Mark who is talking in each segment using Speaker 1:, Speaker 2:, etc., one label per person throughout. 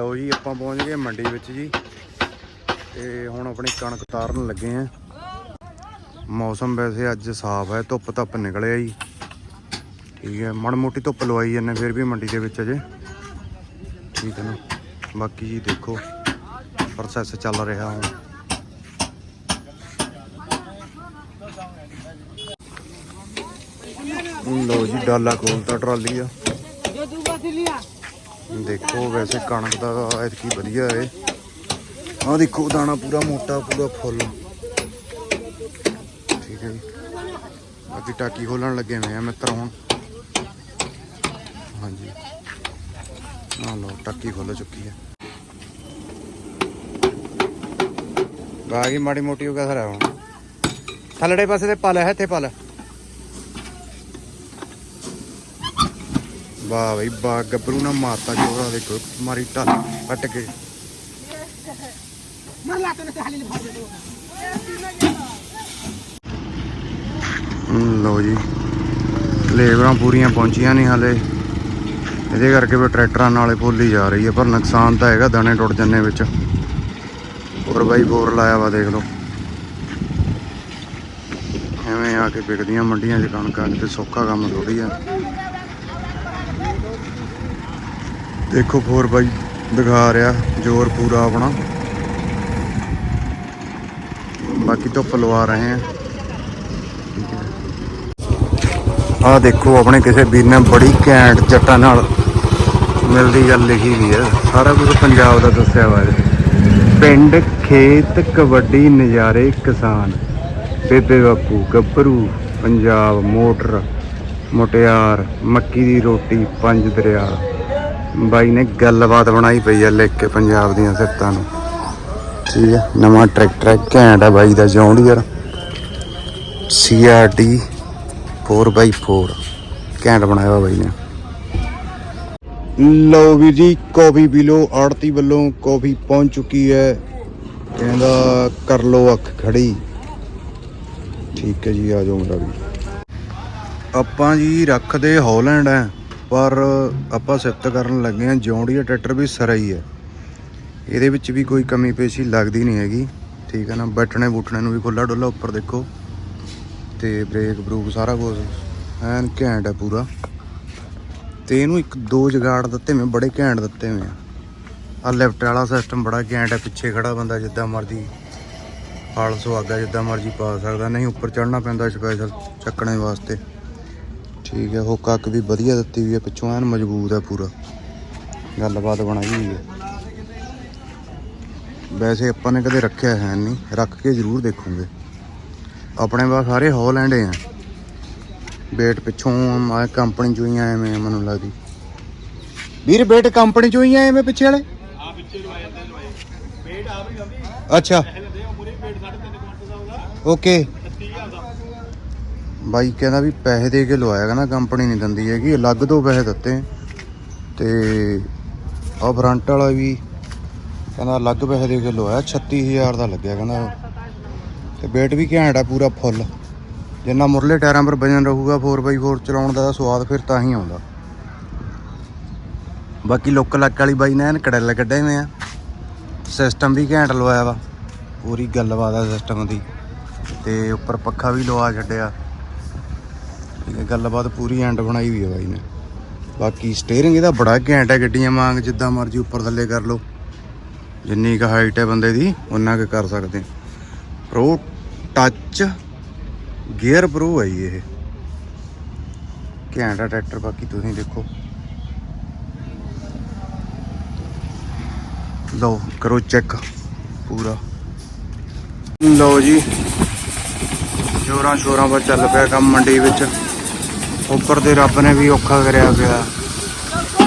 Speaker 1: ਲਓ ਜੀ, ਆਪਾਂ ਪਹੁੰਚ ਗਏ ਮੰਡੀ ਵਿੱਚ ਜੀ। ਤੇ ਹੁਣ ਆਪਣੀ ਕਣਕ ਤਾਰਨ ਲੱਗੇ ਆ। ਮੌਸਮ ਵੈਸੇ ਅੱਜ ਸਾਫ਼ ਹੈ, ਧੁੱਪ ਧੱਪ ਨਿਕਲਿਆ ਜੀ। ਠੀਕ ਹੈ ਮਣ ਮੋਟੀ ਧੁੱਪ ਲਵਾਈ ਜਾਂਦੇ ਫਿਰ ਵੀ ਮੰਡੀ ਦੇ ਵਿੱਚ ਅਜੇ। ਠੀਕ ਹੈ ਨਾ, ਬਾਕੀ ਜੀ ਦੇਖੋ ਪ੍ਰੋਸੈਸ ਚੱਲ ਰਿਹਾ ਹੁਣ ਹੁਣ। ਲਓ ਜੀ, ਡਾਲਾ ਖੋਲਤਾ ਟਰਾਲੀ ਆ। ਦੇਖੋ ਵੈਸੇ ਕਣਕ ਦਾ ਐਤਕੀ ਵਧੀਆ ਹੈ ਆਹ ਦੇਖੋ ਦਾਣਾ ਪੂਰਾ ਮੋਟਾ, ਪੂਰਾ ਫੁੱਲ। ਠੀਕ ਹੈ ਜੀ। ਬਾਕੀ ਟਾਕੀ ਖੋਲਣ ਲੱਗੇ ਹੋਏ ਆ ਮਿੱਤਰ ਹੁਣ। ਹਾਂਜੀ। ਆਹ ਲਓ, ਟਾਕੀ ਖੋਲ ਚੁੱਕੀ ਹੈ। ਬਾਗੀ ਮਾੜੀ ਮੋਟੀ ਹੋ ਗਿਆ ਸਾਰਾ ਹੁਣ। ਥੱਲੜੇ ਪਾਸੇ ਤੇ ਪਲ ਹੈ, ਇੱਥੇ ਪਲ। ਵਾਹ ਬਈ ਬਾ ਗੱਭਰੂ ਨਾ ਮਾਰਤਾ ਜੋਰਾ ਦੇਖੋ ਮਾਰੀ ਢੱਲ ਕੱਟ ਕੇ। ਹਮ, ਲਓ ਜੀ ਲੇਬਰਾਂ ਪੂਰੀਆਂ ਪਹੁੰਚੀਆਂ ਨਹੀਂ ਹਾਲੇ। ਇਹਦੇ ਕਰਕੇ ਵੀ ਟਰੈਕਟਰਾਂ ਨਾਲੇ ਭੁੱਲੀ ਜਾ ਰਹੀ ਹੈ ਪਰ ਨੁਕਸਾਨ ਤਾਂ ਹੈਗਾ ਦਾਣੇ ਟੁੱਟ ਜੰਨੇ ਵਿੱਚ। 4x4 ਲਾਇਆ ਵਾ ਦੇਖ ਲਓ। ਐਵੇਂ ਆ ਕੇ ਵਿਕਦੀਆਂ ਮੰਡੀਆਂ 'ਚ ਕਣਕਾਂ ਤੇ ਸੌਖਾ ਕੰਮ ਥੋੜੀ ਆ। ਦੇਖੋ ਫੋਰ ਬਾਈ ਦਿਖਾ ਰਿਹਾ ਜ਼ੋਰ ਪੂਰਾ ਆਪਣਾ। ਬਾਕੀ ਧੁੱਪ ਲਵਾ ਰਹੇ ਆ ਆ ਦੇਖੋ ਆਪਣੇ ਕਿਸੇ ਵੀਰ ਨੇ ਬੜੀ ਘੈਂਟ ਜੱਟਾਂ ਨਾਲ ਮਿਲਦੀ ਗੱਲ ਲਿਖੀ ਵੀ ਹੈ। ਸਾਰਾ ਕੁਝ ਪੰਜਾਬ ਦਾ ਦੱਸਿਆ ਹੋਇਆ ਹੈ। ਪਿੰਡ, ਖੇਤ, ਕਬੱਡੀ, ਨਜ਼ਾਰੇ, ਕਿਸਾਨ, ਬੇਬੇ ਬਾਪੂ, ਗੱਭਰੂ, ਪੰਜਾਬ ਮੋਟਰ, ਮੁਟਿਆਰ, ਮੱਕੀ ਦੀ ਰੋਟੀ, ਪੰਜ ਦਰਿਆ। ਬਾਈ ਨੇ ਗੱਲਬਾਤ ਬਣਾਈ ਪਈ ਆ ਲਿਖ ਕੇ ਪੰਜਾਬ ਦੀਆਂ ਸਿਫਤਾਂ ਨੂੰ। ਠੀਕ ਹੈ ਨਵਾਂ ਟਰੈਕਟਰ ਹੈ ਘੈਂਟ ਹੈ ਬਾਈ ਦਾ ਜੌਂਡੀਅਰ ਸੀਆਰਡੀ 4x4 ਘੈਂਟ ਬਣਾਇਆ ਬਾਈ ਨੇ। ਲਓ ਵੀਰ ਜੀ, ਕਾਫੀ ਪੀ ਲਓ ਆੜਤੀ ਵੱਲੋਂ ਕਾਫੀ ਪਹੁੰਚ ਚੁੱਕੀ ਹੈ। ਕਹਿੰਦਾ ਕਰ ਲੋ ਅੱਖ ਖੜੀ। ਠੀਕ ਹੈ ਜੀ, ਆ ਜਾਓ ਮੇਰਾ ਵੀ ਆਪਾਂ ਜੀ ਰੱਖਦੇ ਹੌਲੈਂਡ ਹੈ ਪਰ ਆਪਾਂ ਸਿਫਤ ਕਰਨ ਲੱਗੇ ਆ ਜੌਂਡੀਆ ਟਰੈਕਟਰ ਵੀ ਸਰਾ ਹੀ ਹੈ। ਇਹਦੇ ਵਿੱਚ ਵੀ ਕੋਈ ਕਮੀ ਪੇਸ਼ੀ ਲੱਗਦੀ ਨਹੀਂ ਹੈਗੀ। ਠੀਕ ਹੈ ਨਾ ਬਟਣੇ ਬੁੱਟਣੇ ਨੂੰ ਵੀ ਖੁੱਲਾ ਡੁੱਲਾ ਉੱਪਰ ਦੇਖੋ। ਤੇ ਬ੍ਰੇਕ ਬਰੂਕ ਸਾਰਾ ਕੁਝ ਐਨ ਘੈਂਟ ਹੈ ਪੂਰਾ। ਤੇ ਇਹਨੂੰ ਇੱਕ ਦੋ ਜਗਾੜ ਦਿੱਤੇ ਮੈਂ ਬੜੇ ਘੈਂਟ ਦਿੱਤੇ ਮੈਂ ਆ। ਆ ਲੈਫਟ ਵਾਲਾ ਸਿਸਟਮ ਬੜਾ ਘੈਂਟ ਹੈ, ਪਿੱਛੇ ਖੜਾ ਬੰਦਾ ਜਿੱਦਾਂ ਮਰਜ਼ੀ ਹਾਲ ਸੁਹਾਗਾ ਜਿੱਦਾਂ ਮਰਜ਼ੀ ਪਾ ਸਕਦਾ। ਨਹੀਂ, ਉੱਪਰ ਚੜਨਾ ਪੈਂਦਾ ਸਪੈਸ਼ਲ ਚੱਕਣੇ ਵਾਸਤੇ। ਠੀਕ ਹੈ ਹੁੱਕ ਅੱਕ ਵੀ ਵਧੀਆ ਦਿੱਤੀ ਹੋਈ ਹੈ ਪਿੱਛੋਂ ਐਨ ਮਜ਼ਬੂਤ ਹੈ ਪੂਰਾ। ਗੱਲਬਾਤ ਬਣਾਈ ਹੋਈ ਹੈ। ਵੈਸੇ ਆਪਾਂ ਨੇ ਕਦੇ ਰੱਖਿਆ ਹੈ ਨਹੀਂ ਰੱਖ ਕੇ ਜ਼ਰੂਰ ਦੇਖੂਗੇ। ਆਪਣੇ ਬਾ ਸਾਰੇ ਹੌਲੈਂਡ ਆ। ਬੇਟ ਪਿੱਛੋਂ ਆ ਕੰਪਨੀ ਚੋਂ ਹੀ ਆਏ ਮੈਂ ਮੈਨੂੰ ਲੱਗਦੀ। ਵੀਰ ਬੇਟ ਕੰਪਨੀ ਚੋਂ ਹੀ ਆਏ ਮੈਂ ਪਿੱਛੇ ਵਾਲੇ?
Speaker 2: ਆ ਪਿੱਛੇ ਲਵਾਏ ਜਾਂਦੇ ਲਵਾਏ। ਪੇਟ ਆ ਵੀ
Speaker 1: ਅੱਛਾ।
Speaker 2: ਪਹਿਲੇ ਦੇ ਮੁਰੇ ਪੇਟ 3.5 ਕੁਇੰਟਲ ਦਾ ਹੋਗਾ
Speaker 1: ਓਕੇ।
Speaker 2: 30000 ਦਾ
Speaker 1: ਬਾਈ ਕਹਿੰਦਾ ਵੀ ਪੈਸੇ ਦੇ ਕੇ ਲਵਾਇਆ ਕਹਿੰਦਾ ਕੰਪਨੀ ਨਹੀਂ ਦਿੰਦੀ ਹੈਗੀ, ਅਲੱਗ ਤੋਂ ਪੈਸੇ ਦਿੱਤੇ। ਤੇ ਆ ਫਰੰਟ ਵਾਲਾ ਵੀ ਕਹਿੰਦਾ ਅਲੱਗ ਪੈਸੇ ਦੇ ਕੇ ਲਵਾਇਆ 36000 ਦਾ ਲੱਗਿਆ ਕਹਿੰਦਾ ਤੇ ਵੇਟ ਵੀ ਘੈਂਟ ਆ ਪੂਰਾ ਫੁੱਲ ਜਿੰਨਾ ਮੁਰਲੇ ਟਾਇਰਾਂ ਪਰ ਵਜਨ ਰਹੂਗਾ 4x4 ਚਲਾਉਣ ਦਾ ਤਾਂ ਸਵਾਦ ਫਿਰ ਤਾਂ ਹੀ ਆਉਂਦਾ। ਬਾਕੀ ਲੋਕ ਲੱਕ ਵਾਲੀ ਬਾਈ ਨੇ ਐਨ ਕੜੈਲ ਕੱਢੇ ਹੋਏ ਆ। ਸਿਸਟਮ ਵੀ ਘੈਂਟ ਲਵਾਇਆ ਵਾ। ਪੂਰੀ ਗੱਲਬਾਤ ਆ ਸਿਸਟਮ ਦੀ। ਤੇ ਉੱਪਰ ਪੱਖਾ ਵੀ ਲਵਾ ਛੱਡਿਆ। ਠੀਕ ਗੱਲਬਾਤ ਪੂਰੀ ਐਂਡ ਬਣਾਈ ਹੋਈ ਹੈ ਬਾਈ ਨੇ। ਬਾਕੀ ਸਟੀਅਰਿੰਗ ਇਹਦਾ ਬੜਾ ਘੈਂਟ ਹੈ ਗੱਡੀਆਂ ਵਾਂਗ, ਜਿੱਦਾਂ ਮਰਜ਼ੀ ਉੱਪਰ ਥੱਲੇ ਕਰ ਲਓ। ਜਿੰਨੀ ਕੁ ਹਾਈਟ ਹੈ ਬੰਦੇ ਦੀ ਉਹਨਾਂ ਕੁ ਕਰ ਸਕਦੇ ਪ੍ਰੋ ਟੱਚ ਗੇਅਰ ਪ੍ਰੋ ਹੈ ਜੀ ਇਹ। ਘੈਂਟ ਹੈ ਟਰੈਕਟਰ ਬਾਕੀ ਤੁਸੀਂ ਦੇਖੋ। ਲਓ, ਕਰੋ ਚੈੱਕ ਪੂਰਾ। ਲਓ ਜੀ ਜੋਰਾਂ ਸ਼ੋਰਾਂ ਪਰ ਚੱਲ ਪਿਆ ਕੰਮ ਮੰਡੀ ਵਿੱਚ। ਉੱਪਰ ਦੇ ਰੱਬ ਨੇ ਵੀ ਔਖਾ ਕਰਿਆ ਪਿਆ।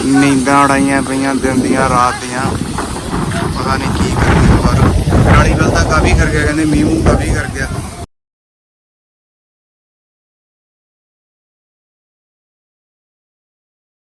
Speaker 1: ਨੀਂਦਾਂ ਉਡਾਈਆਂ ਪਈਆਂ ਦਿਨ ਦੀਆਂ, ਰਾਤ ਦੀਆਂ। ਪਤਾ ਨਹੀਂ ਕੀ ਕਰਦੇ ਪਰ ਕਾਲੀ ਵੱਲ ਤਾਂ ਕਾਫੀ ਕਰ ਗਿਆ ਕਹਿੰਦੇ ਮੀਂਹ ਮੂੰਹ ਕਾਫੀ ਕਰ ਗਿਆ